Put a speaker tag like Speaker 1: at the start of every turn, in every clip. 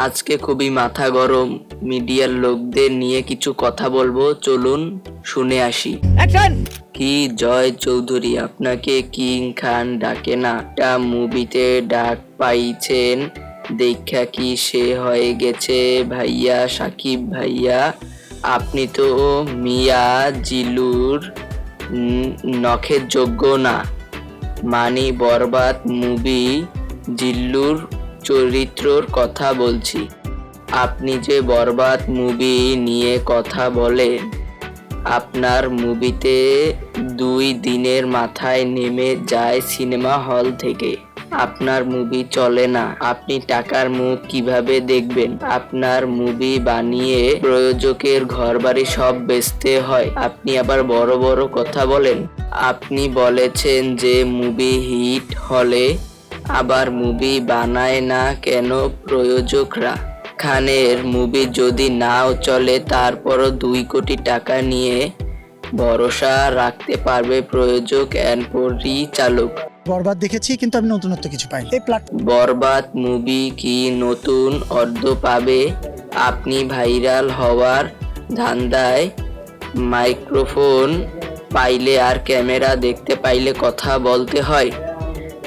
Speaker 1: আজকে খুবই মাথা গরম। মিডিয়ার লোকদের নিয়ে কিছু কথা বলব চলুন শুনে আসি। কি জয় চৌধুরী আপনাকে কিং খান ডাকে না? একটা মুভিতে ডাক পাইছেন দেখা কি সে হয়ে গেছে ভাইয়া সাকিব ভাইয়া? আপনি তো মিয়া জিলুর নখের যোগ্য না। মানি বরবাদ মুভি জিল্লুর চরিত্রর কথা বলছি। আপনি যে বরবাদ মুভি নিয়ে কথা বলেন, আপনার মুভিতে দুই দিনের মাথায় নেমে যায় সিনেমা হল থেকে। আপনার মুভি চলে না। আপনি টাকার মুখ কীভাবে দেখবেন? আপনার মুভি বানিয়ে প্রযোজকের ঘরবাড়ি সব বেচতে হয়। আপনি আবার বড় বড় কথা বলেন। আপনি বলেছেন যে মুভি হিট হলে আবার মুভি বানায় না কেন প্রযোজকরা? খানের মুভি যদি নাও চলে তারপরও দুই কোটি টাকা নিয়ে ভরসা রাখতে পারবে প্রযোজক অ্যান্ড পরিচালক।
Speaker 2: বরবাদ দেখেছি কিন্তু আমি নতুনত্ব কিছু পাইনি। এই প্লাট
Speaker 1: বরবাদ মুভি কি নতুন অর্ধ পাবে? আপনি ভাইরাল হওয়ার ধান্দায় মাইক্রোফোন পাইলে আর ক্যামেরা দেখতে পাইলে কথা বলতে হয়।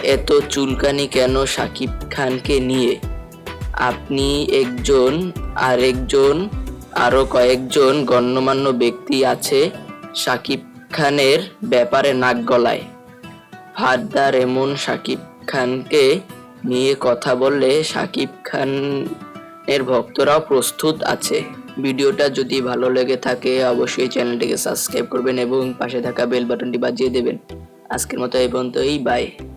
Speaker 1: এত চুলকানি কেন সাকিব খানকে নিয়ে? আপনি একজন, আরেকজন, আরও কয়েকজন গণ্যমান্য ব্যক্তি আছে সাকিব খানের ব্যাপারে নাক গলায়। ফারদার এমন সাকিব খানকে নিয়ে কথা বললে সাকিব খানের ভক্তরাও প্রস্তুত আছে। ভিডিওটা যদি ভালো লেগে থাকে, অবশ্যই চ্যানেলটিকে সাবস্ক্রাইব করবেন এবং পাশে থাকা বেল বাটনটি বাজিয়ে দেবেন। আজকের মতো এই পর্যন্তই, বাই।